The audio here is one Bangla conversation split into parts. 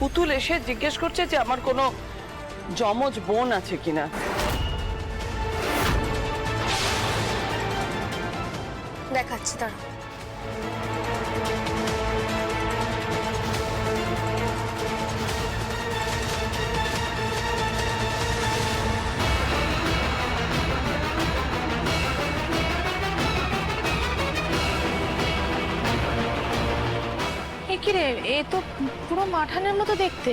পুতুল এসে জিজ্ঞেস করছে যে আমার কোনো জমজ বোন আছে কিনা। দেখাচ্ছি তারা এ কি রে এ তো পুরো মাঠানের মতো দেখতে।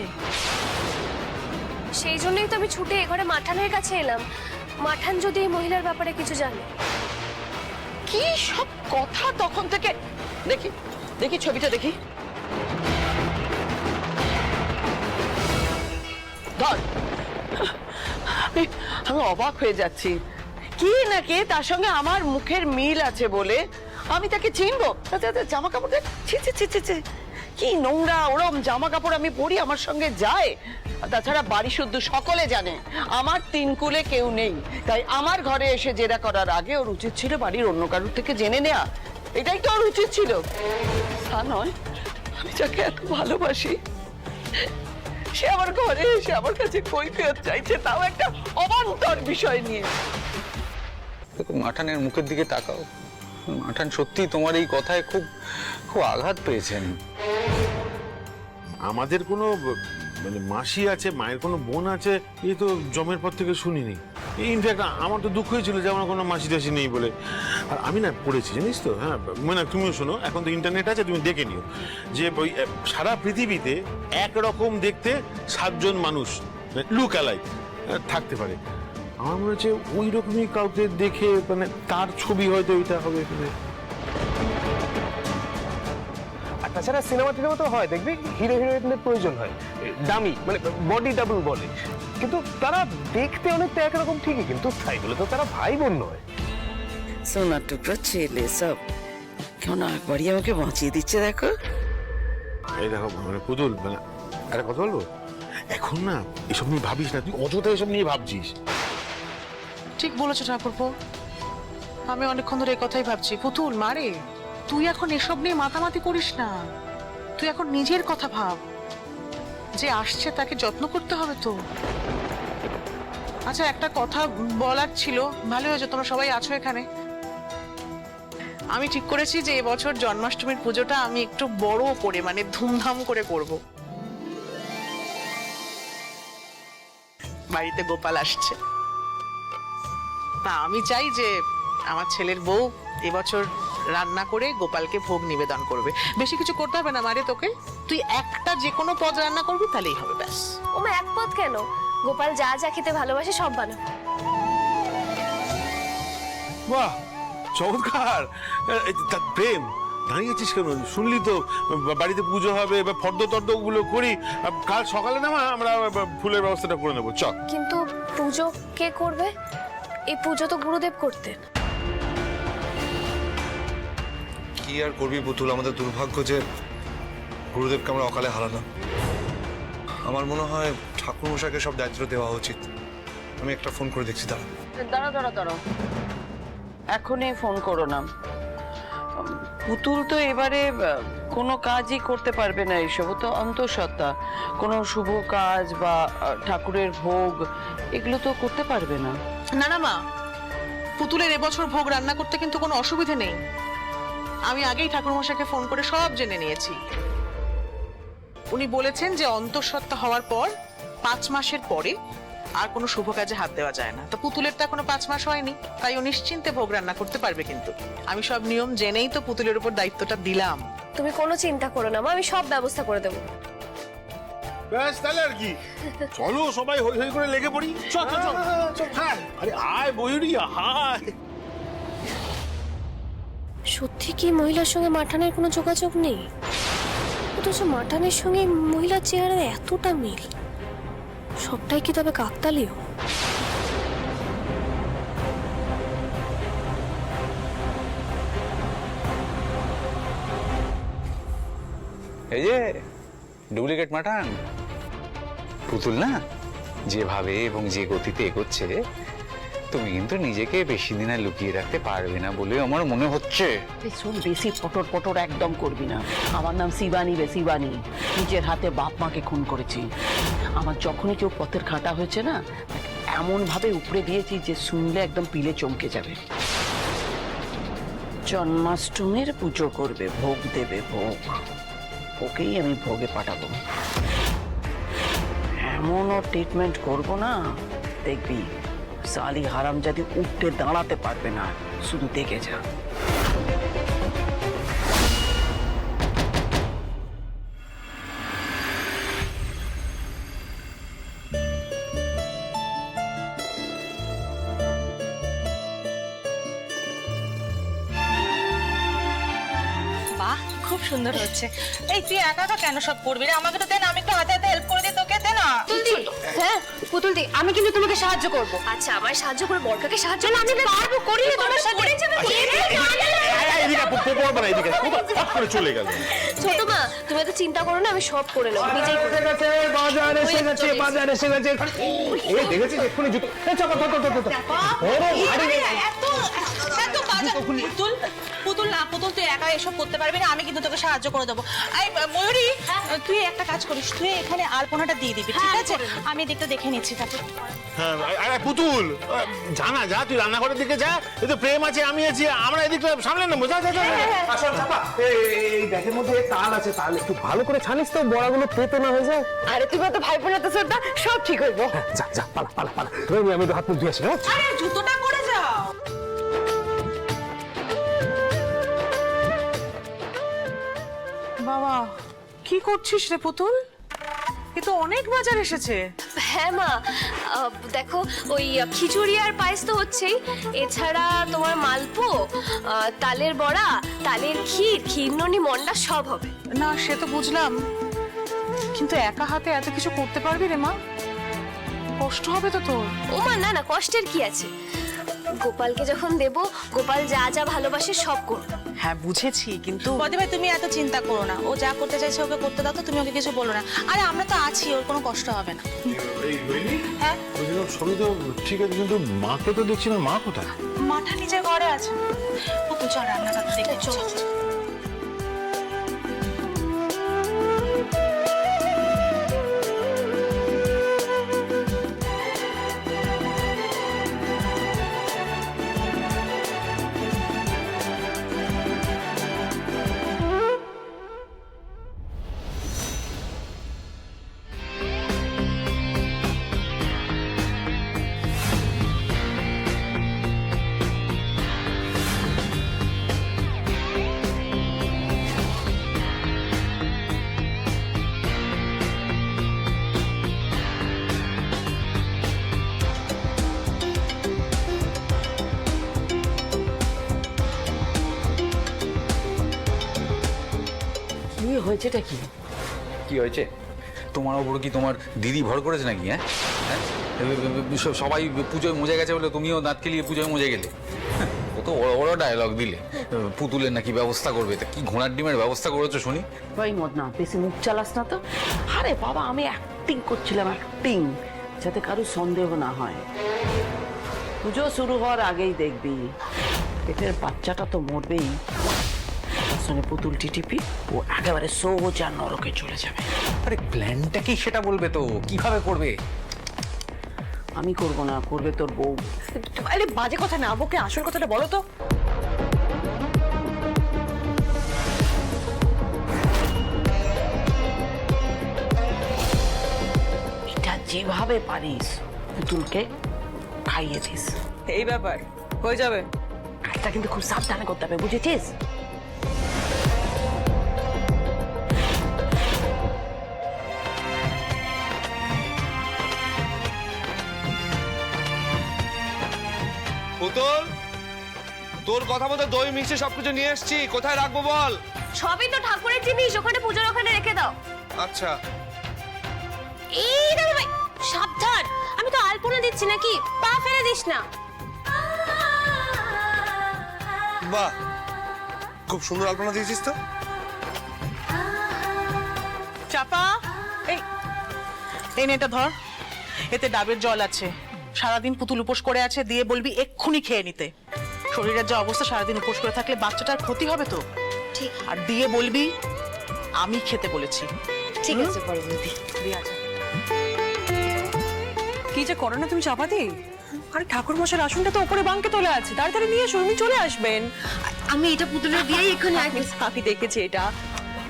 সেই জন্যই তো আমি ছুটে এ ঘরে মাঠানের কাছে এলাম। মাঠান যদি এই মহিলার ব্যাপারে কিছু জানে। কি সব কথা তখন থেকে? দেখি দেখি ছবিটা দেখি। ধর। আমি আমি অবাক হয়ে যাচ্ছি। কি না কে তার সঙ্গে আমার মুখের মিল আছে বলে আমি তাকে চিনবো? আচ্ছা, আচ্ছা, জামা কাপড় দেখ। ছি ছি ছি ছি ছি। কি নোংরা ওরম জামা কাপড় আমি পরি আমার সঙ্গে যায়? তাছাড়া বাড়ি শুদ্ধ সকলে জানে, আমার তিন কুলে কেউ নেই। তাই আমার ঘরে এসে জেরা করার আগে ওর উচিত ছিল বাড়ির অন্য কারোর থেকে জেনে নেওয়া এটাই তো ওর উচিত ছিল। তা নয়, আমি যাকে এত ভালোবাসি, সে আমার ঘরে এসে আমার কাছে কৈফিয়ত চাইছে, তাও একটা অবান্তর বিষয় নিয়ে। মাঠানের মুখের দিকে তাকাও। মাঠান সত্যি তোমার এই কথায় খুব খুব আঘাত পেয়েছেন। আমাদের কোনো মানে মাসি আছে, মায়ের কোনো বোন আছে, এই তো জমের পর থেকে শুনিনি। ইনফ্যাক্ট আমার তো দুঃখ হয়েছিল যে আমার কোনো মাসি টাসি নেই বলে। আর আমি না পড়েছি, জানিস তো? হ্যাঁ মানে তুমিও শোনো, এখন তো ইন্টারনেট আছে, তুমি দেখে নিও। যে ওই সারা পৃথিবীতে একরকম দেখতে সাতজন মানুষ লুক অ্যালাইক থাকতে পারে। আমার মনে হচ্ছে ওই রকমই কাউকে দেখে মানে তার ছবি হয়তো ওইটা হবে। তাছাড়া সিনেমা টিনেমা তো হয় দেখবি? হিরো হিরোইনদের প্রয়োজন হয়। দামি মানে বডি ডাবল বলে। কিন্তু তারা দেখতে অনেকটা একরকম ঠিকই কিন্তু তাই বলে তো তারা ভাই বোন নয়। সোনার টুকরো ছেলে সব। কেমন একবারই আমাকে বাঁচিয়ে দিচ্ছে দেখো? এই দেখো মানে পুতুল মানে একটা কথা বলব? এখন না এসব নিয়ে ভাবিস না তুই অযথা এসব নিয়ে ভাবছিস। ঠিক বলেছ ঠাকুরপো। আমি অনেকক্ষণ ধরে এই কথাই ভাবছি। পুতুল মারে। তুই এখন এসব নিয়ে মাতামাতি করিস না। তুই এখন নিজের কথা ভাব। যে আসছে তাকে যত্ন করতে হবে তো। আচ্ছা একটা কথা বলার ছিল। ভালো হয়েছে, তোমরা সবাই আছো এখানে। আমি ঠিক করেছি যে এবছর জন্মাষ্টমীর পুজোটা আমি একটু বড় করে মানে ধুমধাম করে করব। বাড়িতে গোপাল আসছে। না, আমি চাই যে আমার ছেলের বউ এবছর রান্না করে গোপালকে ভোগ নিবেদন করবে। বেশি কিছু করতে হবে না মারে তোকে। তুই একটা যে কোনো পদ রান্না করবি তাহলেই হবে ব্যাস। ওমা এক পথ কেন? গোপাল যা যা খেতে ভালোবাসে সব বানাবো বাহ চমৎকার। এই, তা প্রেম দাঁড়িয়েছিস কেন? শুনলি তো বাড়িতে পুজো হবে বা ফর্দ টর্দগুলো করি কাল সকালে না আমরা ফুলের ব্যবস্থাটা করে নেব। চল। কিন্তু পুজো কে করবে? এই পুজো তো গুরুদেব করতেন। কি আর করবি পুতুল আমাদের দুর্ভাগ্য যে গুরুদেবকে আমরা অকালে হারালাম। আমার মনে হয় ঠাকুর মশাকে সব দায়িত্ব দেওয়া উচিত। আমি একটা ফোন করে দেখছি দাঁড়া। দাঁড়া দাঁড়া দাঁড়াও। এখনই ফোন করো না। পুতুল তো এবারে কোনো কাজই করতে পারবে না এইসব তো অন্তঃসত্ত্বা। কোনো শুভ কাজ বা ঠাকুরের ভোগ এগুলো তো করতে পারবে না। না না মা। পুতুলের এবছর ভোগ রান্না করতে কিন্তু কোনো অসুবিধে নেই। আমি আগেই ঠাকুরমশাইকে ফোন করে সব জেনে নিয়েছি। উনি বলেছেন যে অন্তঃসত্ত্বা হওয়ার পর পাঁচ মাসের পরে আর কোনো শুভ কাজে হাত দেওয়া যায় না। তো পুতুলের তো এখনও পাঁচ মাস হয়নি তাই ও নিশ্চিন্তে ভোগ রান্না করতে পারবে কিন্তু। আমি সব নিয়ম জেনেই তো পুতুলের উপর দায়িত্বটা দিলাম। তুমি কোনো চিন্তা করো না মা আমি সব ব্যবস্থা করে দেবো। ব্যাস তাহলে আর কি? চলো সবাই হই হই করে লেগে পড়ি। চল চল চল। হ্যাঁ আরে আয় বইরি হায় সত্যি কি মহিলার সঙ্গে মাঠানের কোনো যোগাযোগ নেই? অথচ মাঠানের সঙ্গে মহিলার চেহারা এতটা মিল। সবটাই কি তবে কাকতালীয়? এই যে, ডুপ্লিকেট মাঠান। পুতুল না? যেভাবে এবং যে গতিতে এগোচ্ছে তুমি কিন্তু নিজেকে বেশি দিন আর লুকিয়ে রাখতে পারবে না বলে আমার মনে হচ্ছে। শোন বেশি পটর পটর একদম করবি না। আমার নাম শিবানী রে শিবানী। নিজের হাতে বাপ মাকে খুন করেছি। আমার যখনই কেউ পথের খাঁটা হয়েছে না এমন ভাবে উপরে দিয়েছি যে শুনলে একদম পিলে চমকে যাবে। জন্মাষ্টমীর পুজো করবে, ভোগ দেবে, ভোগ। ওকেই আমি ভোগে পাঠাবো। এমনও ট্রিটমেন্ট করব না, দেখবি। সালি যদি উঠতে দাঁড়াতে পারবে না। শুধু দেখে যা খুব সুন্দর হচ্ছে। এই তুই একা একা কেন সব করবি রে? আমাকে তো দেন, আমি একটু হাতে পুতুল দি আমি কিন্তু তোমাকে সাহায্য করব। আচ্ছা আমায় সাহায্য করে বড়কাকে সাহায্য না আমি পারব করি না তোমার সাথে করে চলে গেল। ছোট মা তুমি এত চিন্তা করো না আমি সব করে নেব নিজেই করে। গেছে বাজার এসে গেছে বাজার এসে গেছে। এই দেখেছিস এক্ষুনি জুতো এই চাপা তো তো তো তো এত বাজে পুতুল পুতুল না পুতুল তুই একা এসব করতে পারবি না আমি কিন্তু তোকে সাহায্য করে দেবো। ময়ূরী তুই একটা কাজ করিস তুই এখানে আলপনাটা দিয়ে দিবি ঠিক আছে? আমি দিকটা দেখে নিচ্ছি তারপর। হ্যাঁ আরে পুতুল জানা যা তুই রান্নাঘরের দিকে যা এই তো প্রেম আছে আমি আছি আমরা এদিকটা সামলে নেব যা যা যা যা। আসল চাপা এই ব্যাগের মধ্যে তাল আছে তাল একটু ভালো করে ছানিস তো বড়াগুলো পেতে না হয়ে যায়। আরে তুমি তো ভাই শ্রদ্ধা সব ঠিক হইব যা যা পালা পালা পালা আমি তো হাত মুখ ধুয়ে আসি হ্যাঁ? আরে জুতোটা কি করছিস রে পুতুল? এ তো অনেক বাজার এসেছে। হ্যাঁ মা আহ, দেখো ওই খিচুড়ি আর পায়েস তো হচ্ছেই। এছাড়া তোমার মালপো আহ, তালের বড়া তালের ক্ষীর ক্ষীরননি মন্ডা সব হবে। না সে তো বুঝলাম। কিন্তু একা হাতে এত কিছু করতে পারবি রে মা? কষ্ট হবে তো তোর। ও মা না না কষ্টের কি আছে? গোপালকে যখন দেব গোপাল যা যা ভালোবাসে সব করব হ্যাঁ বুঝেছি কিন্তু বদি ভাই তুমি এত চিন্তা করো না। ও যা করতে চাইছে ওকে করতে দাও তো তুমি ওকে কিছু বলো না। আরে আমরা তো আছি ওর কোনো কষ্ট হবে না। হ্যাঁ? সবই তো ঠিক আছে কিন্তু মাকে তো দেখছি না মা কোথায়? মাথা নিজের ঘরে আছে। পুতুল চল রান্নাটা দেখে চল হয়েছেটা কি? কি হয়েছে? তোমার ওপর কি তোমার দিদি ভর করেছে নাকি হ্যাঁ? হ্যাঁ? সবাই পুজোয় মজে গেছে বলে তুমিও দাঁত খেলিয়ে পুজোয় মজে গেলে। হ্যাঁ, ও তো বড় বড় ডায়লগ দিলে। পুতুলের নাকি ব্যবস্থা করবে তা কি ঘোড়ার ডিমের ব্যবস্থা করেছ শুনি? ভাই মদ না বেশি মুখ চালাস না তো। আরে বাবা আমি অ্যাক্টিং করছিলাম অ্যাক্টিং যাতে কারও সন্দেহ না হয়। পুজো শুরু হওয়ার আগেই দেখবি। পেটের বাচ্চাটা তো মরবেই। সঙ্গে পুতুল টিটিপি ও একেবারে সোজা নরকে চলে যাবে। আরে প্ল্যানটা কি সেটা বলবে তো? কীভাবে করবে? আমি করব না করবে তোর বউ। আরে বাজে কথা না বকে আসল কথাটা বলো তো। এটা যেভাবে পারিস পুতুলকে খাইয়ে দিস। এই ব্যাপার হয়ে যাবে। কাজটা কিন্তু খুব সাবধানে করতে হবে বুঝেছিস? পুতুল তোর কথা মতো দই মিষ্টি সবকিছু নিয়ে এসেছি। কোথায় রাখব বল? সবই তো ঠাকুরের জিনিস ওখানে পুজোর ওখানে রেখে দাও। আচ্ছা। এই দাদা ভাই সাবধান। আমি তো আলপনা দিচ্ছি নাকি? পা ফেলে দিস না। বাহ খুব সুন্দর আলপনা দিয়েছিস তো। চাপা এই এই নেটা ধর এতে ডাবের জল আছে। সারাদিন পুতুল উপোস করে আছে দিয়ে বলবি এক্ষুনি খেয়ে নিতে। শরীরের যা অবস্থা সারাদিন উপোস করে থাকলে বাচ্চাটার ক্ষতি হবে তো? ঠিক। আর দিয়ে বলবি আমি খেতে বলেছি। ঠিক আছে বড় বৌদি কি যে করো না তুমি চাপাতি? আরে ঠাকুর মশাই আসনটা তো উপরে বাঙ্কে তোলা আছে তাড়াতাড়ি নিয়ে এসো উনি চলে আসবেন। আমি এটা পুতুলের দিয়েই এখানে আমি দেখেছি এটা।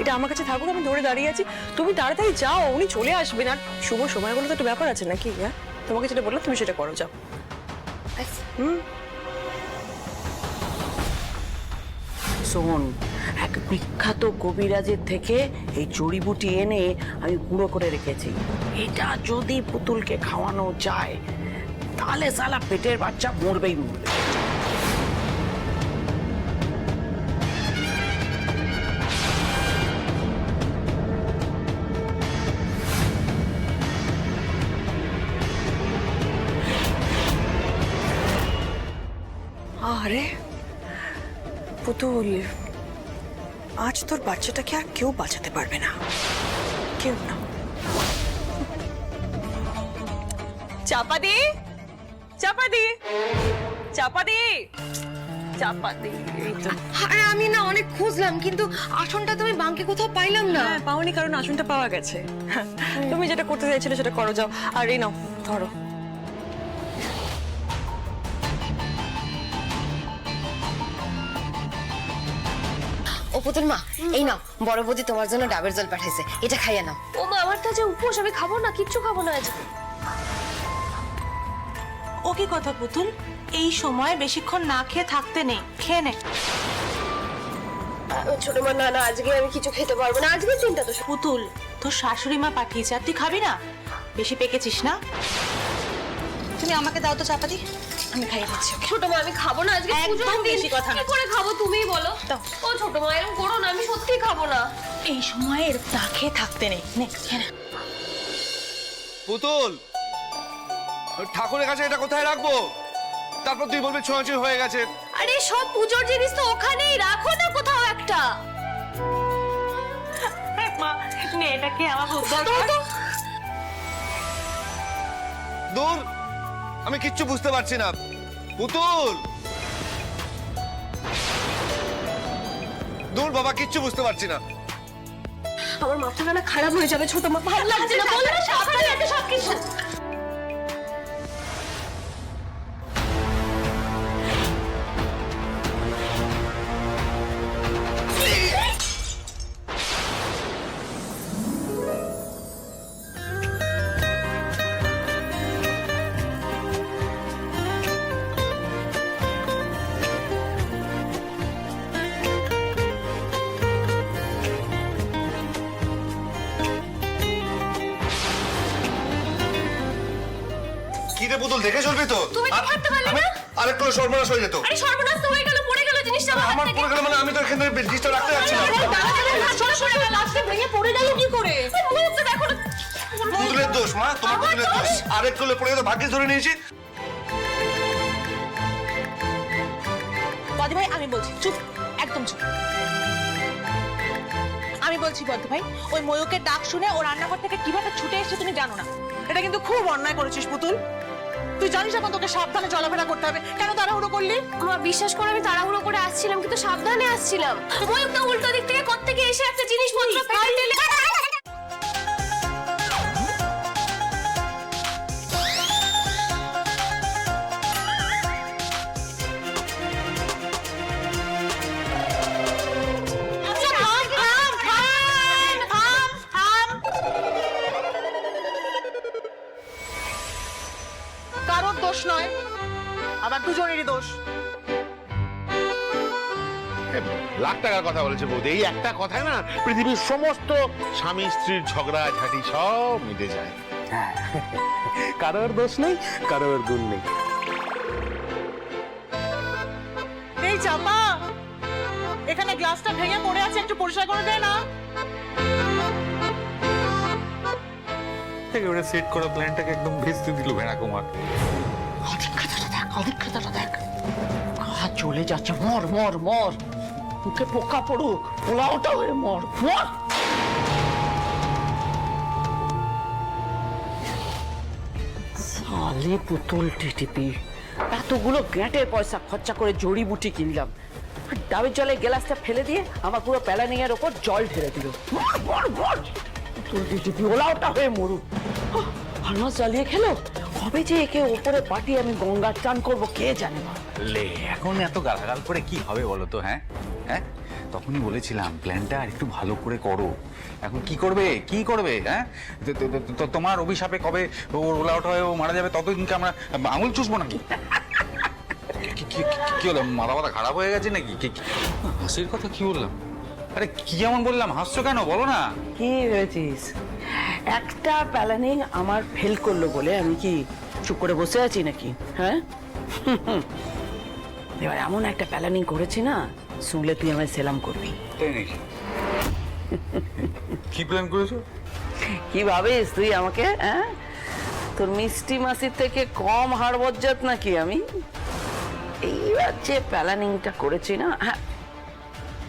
এটা আমার কাছে থাকুক আমি ধরে দাঁড়িয়ে আছি। তুমি তাড়াতাড়ি যাও উনি চলে আসবেন। আর শুভ সময়গুলো তো একটা ব্যাপার আছে নাকি হ্যাঁ? তোমাকে যেটা বললাম, তুমি সেটা করো, যাও। হুম? শোন এক বিখ্যাত কবিরাজের থেকে এই জড়িবুটি এনে আমি গুঁড়ো করে রেখেছি। এটা যদি পুতুলকে খাওয়ানো যায়, তাহলে সালা পেটের বাচ্চা মরবেই মরবে। আরে পুতুল আজ তোর বাচ্চাটাকে আর কেউ বাঁচাতে পারবে না। কেউ না। চাপাদি? চাপাদি? চাপাদি? চাপাদি এই তো। আরে আমি না অনেক খুঁজলাম কিন্তু আসনটা তুমি বাঙ্কে কোথাও পাইলাম না। হ্যাঁ পাওনি কারণ আসনটা পাওয়া গেছে। হ্যাঁ, তুমি যেটা করতে চাইছিলে সেটা করো যাও। আর এই নাও ধরো। পুতুল মা এই নাও বড় বৌদি তোমার জন্য ডাবের জল পাঠাইছে এটা খাইয়া নাও। ও মা আমার তো আজ উপোস আমি খাব না কিচ্ছু খাব না আজ। ও কি কথা পুতুল? এই সময় বেশিক্ষণ না খেয়ে থাকতে নেই খেয়ে নে। ছোট মা না না আজকে আমি কিছু খেতে পারব না আজকে চিন্তা তো পুতুল তোর শাশুড়ি মা পাঠিয়েছে আর তুই খাবি না? বেশি পেকেছিস না? তুমি আমাকে দাও তো চাপাতি। আমি খাইয়ে দিচ্ছি ওকে? ছোট মা আমি খাব না আজকে একদম পুজোর দিন বেশি কথা কি করে খাব তুমিই বলো। ও ছোট মা এরকম করো না আমি সত্যি খাব না। এই সময় এরকম না খেয়ে থাকতে নেই। নে খেয়ে নে। পুতুল ঠাকুরের কাছে এটা কোথায় রাখব? তারপর তুই বলবি ছোঁয়াছুঁই হয়ে গেছে। আরে সব পুজোর জিনিস তো ওখানেই রাখো না কোথাও একটা। মা নে এটা খেয়ে আমার উদ্ধার দূর আমি কিচ্ছু বুঝতে পারছি না। পুতুল! দূর, বাবা, কিচ্ছু বুঝতে পারছি না। আমার মাথাখানা খারাপ হয়ে যাবে, ছোট মা। ভালো লাগছে না না সবকিছু। হয়ে যেত। আরে সর্বনাশ তো হয়ে গেল পড়ে গেল জিনিসটা আমার পড়ে গেল মানে আমি তো এখানে জিনিসটা রাখতে যাচ্ছি না মুহূর্তে দেখো না। পুতুলের দোষ মা তোমার পুতুলের দোষ? আরেকটু পড়ে যেত ভাগ্যে ধরে নিয়েছি। বদি ভাই আমি বলছি চুপ একদম চুপ। আমি বলছি বদি ভাই ওই ময়ূকের ডাক শুনে ও রান্নাঘর থেকে কীভাবে ছুটে এসেছে তুমি জানো না? এটা কিন্তু খুব অন্যায় করেছিস পুতুল। তুই জানিস এখন তোকে সাবধানে চলাফেরা করতে হবে। কেন তাড়াহুড়ো করলি? আমার বিশ্বাস করে আমি তাড়াহুড়ো করে আসছিলাম কিন্তু সাবধানে আসছিলাম। ময়ূক তো উল্টো দিক থেকে কত থেকে এসে একটা জিনিসপত্র ফেলে দিলে কারোর দোষ নয়। আবার দুজনেরই দোষ। লাখ টাকার কথা বলেছে বৌদি। এই একটা কথায় না পৃথিবীর সমস্ত স্বামী স্ত্রীর ঝগড়া ঝাঁটি সব মিটে যায়। কারোর দোষ নেই কারোর গুণ নেই। এই চাপা! এখানে গ্লাসটা ভেঙে পড়ে আছে একটু পরিষ্কার করে দে না। একেবারে সেট করা প্ল্যানটাকে একদম ভেস্তে দিল ভেড়া কুমার চলে যাচ্ছে। মর মর মর। মুখে পোকা পড়ুক, পোলাওটা হয়ে মর মর। সালে পুতুল টিটিপি, এতগুলো গ্যাটের পয়সা খরচা করে জড়িবুটি কিনলাম। ডাবের জলে গ্লাসটা ফেলে দিয়ে আমার পুরো প্যালানিংয়ের ওপর জল ঢেলে দিল। পুতুল টিপি ওলা ওটা হয়ে মরুক। ফার্মাস জ্বালিয়ে খেলো? কবে যে একে ওপরে পাঠিয়ে আমি গঙ্গার চান করব, কে জানে মা? লে, এখন এত গালাগাল করে কি হবে বলো তো হ্যাঁ? হ্যাঁ? তখনই বলেছিলাম প্ল্যানটা আর একটু ভালো করে করো। এখন কি করবে? কি করবে? হ্যাঁ? তো- তোমার অভিশাপে কবে ওর ওলা ওঠা হয়ে, ও মারা যাবে ততদিনকে আমরা আঙুল চুষবো নাকি? কি- হলো? মাথা মাথা খারাপ হয়ে গেছে নাকি? হাসির কথা কি বললাম? আরে, কি এমন বললাম, হাসছো কেন? বলো না। কি হয়েছিস একটা প্যালানিং আমার ফেল করল বলে আমি কি চুপ করে বসে আছি নাকি? হ্যাঁ? এবার এমন একটা প্যালানিং করেছি না শুনলে তুই আমায় সেলাম করবি। তাই নাকি? কি প্ল্যান করেছ? কি ভাবিস তুই আমাকে হ্যাঁ? তোর মিষ্টি মাসির থেকে কম হাড় বজ্জাত নাকি আমি? এইবার যে প্যালানিংটা করেছি না হ্যাঁ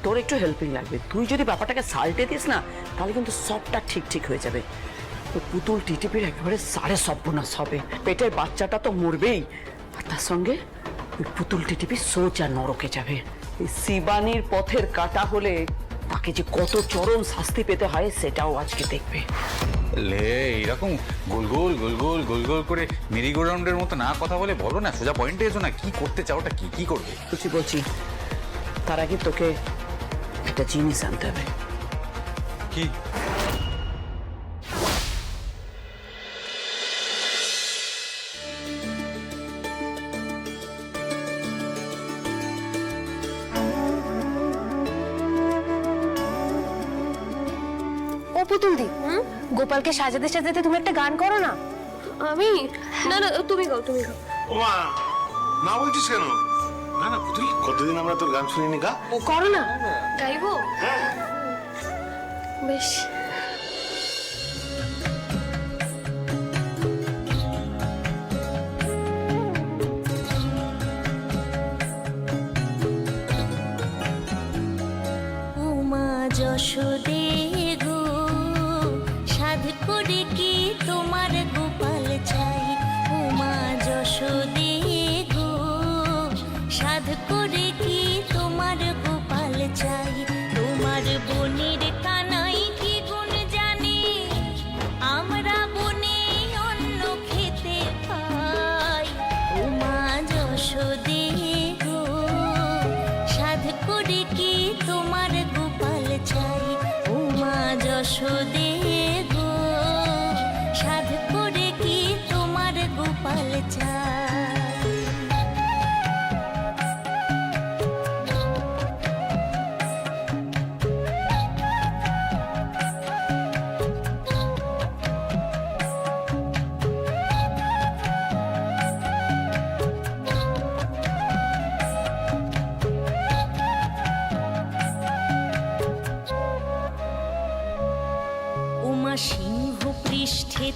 তোর একটু হেল্পিং লাগবে। তুই যদি ব্যাপারটাকে সাল্টে দিস না তাহলে কিন্তু সবটা ঠিক ঠিক হয়ে যাবে। তো পুতুল টিটিপির একেবারে সাড়ে সর্বনাশ হবে। পেটের বাচ্চাটা তো মরবেই। আর তার সঙ্গে ওই পুতুল টিটিপি সোজা নরকে যাবে। এই শিবানীর পথের কাটা হলে তাকে যে কত চরম শাস্তি পেতে হয় সেটাও আজকে দেখবে। লে এরকম গোল গোল গোল গোল গোল গোল করে মেরিগো রাউন্ডের মতো না কথা বলে বলো না সোজা পয়েন্টে এসো না কি করতে চাওটা কি কি করবে? বলছি বলছি তার আগে তোকে একটা জিনিস আনতে হবে। কি? পুতুল দি। গোপালকে সাজাতে সাজাতে তুমি একটা গান করো না। আমি? না না তুমি গাও তুমি গাও। ওমা না বলছিস কেন? না না পুতুল। কতদিন আমরা তোর গান শুনিনি গা? করো না। গাইবো? বেশ। the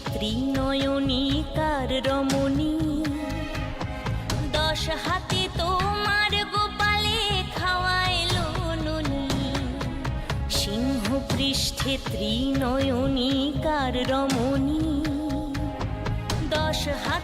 ত্রিনয়নী কার রমণী। দশ হাতে তোমার গোপালে খাওয়াইলো ননি। সিংহ পৃষ্ঠে ত্রিনয়নী কার রমণী। দশ হাতে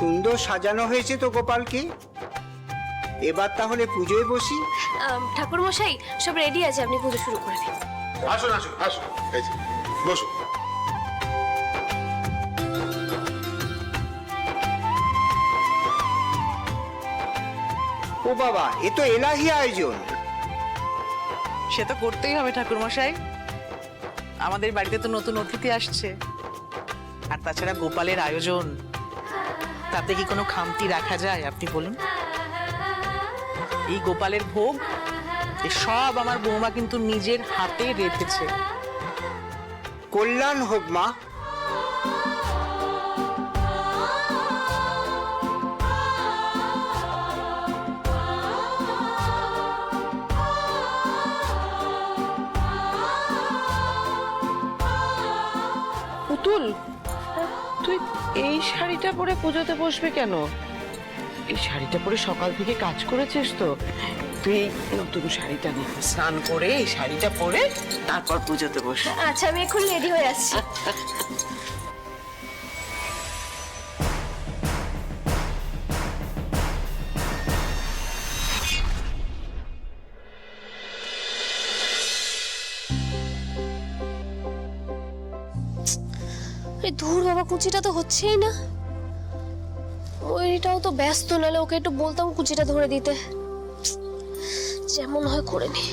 সুন্দর সাজানো হয়েছে তো গোপালকে। এবার তাহলে পুজোয় বসি। ঠাকুর মশাই সব রেডি আছে আপনি পুজো শুরু করে দিন। আসুন আসুন আসুন। এই যে, বসুন। ও বাবা এ তো এলাহি আয়োজন। সে তো করতেই হবে ঠাকুর মশাই আমাদের বাড়িতে তো নতুন অতিথি আসছে। আর তাছাড়া গোপালের আয়োজন। তাতে কি কোনো খামতি রাখা যায়, আপনি বলুন? এই গোপালের ভোগ সব আমার বৌমা কিন্তু নিজের হাতে রেখেছে। কল্যাণ হোক মা। এই শাড়িটা পরে পুজোতে বসবে কেন? এই শাড়িটা পরে সকাল থেকে কাজ করেছিস তো। তুই নতুন শাড়িটা নিয়ে স্নান করে এই শাড়িটা পরে তারপর পুজোতে বস। আচ্ছা আমি এখন রেডি হয়ে আসছি। এই ধুর বাবা, কুচিটা তো হচ্ছেই না। ওইটাও তো ব্যস্ত, নালে ওকে একটু বলতাম কুচিটা ধরে দিতে। যেমন হয় করে নি।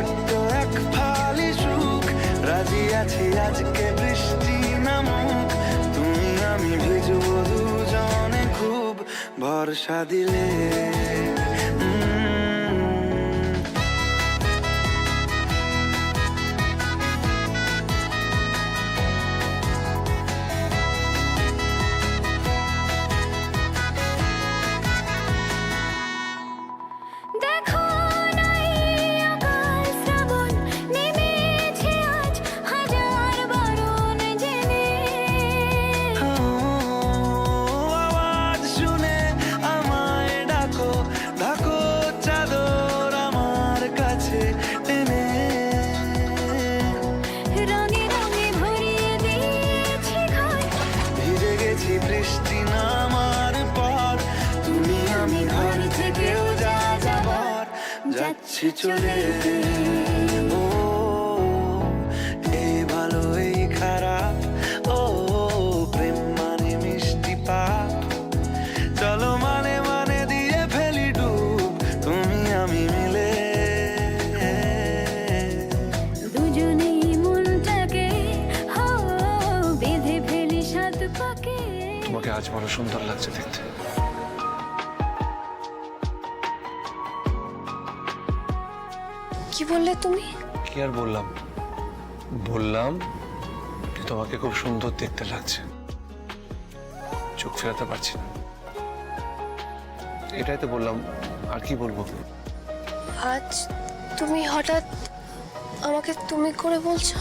ছোট্ট এক ফালি রাজি আছি আজকে বৃষ্টি নামুক। তুমি আমি ভিজব দুজনে খুব। ভরসা দিলে। আজ বড় সুন্দর লাগছে দেখতে। কি বললে তুমি? কি আর বললাম? বললাম যে তোমাকে খুব সুন্দর দেখতে লাগছে। চোখ ফেরাতে পারছি না। এটাই তো বললাম আর কি বলব? আজ তুমি হঠাৎ আমাকে তুমি করে বলছো?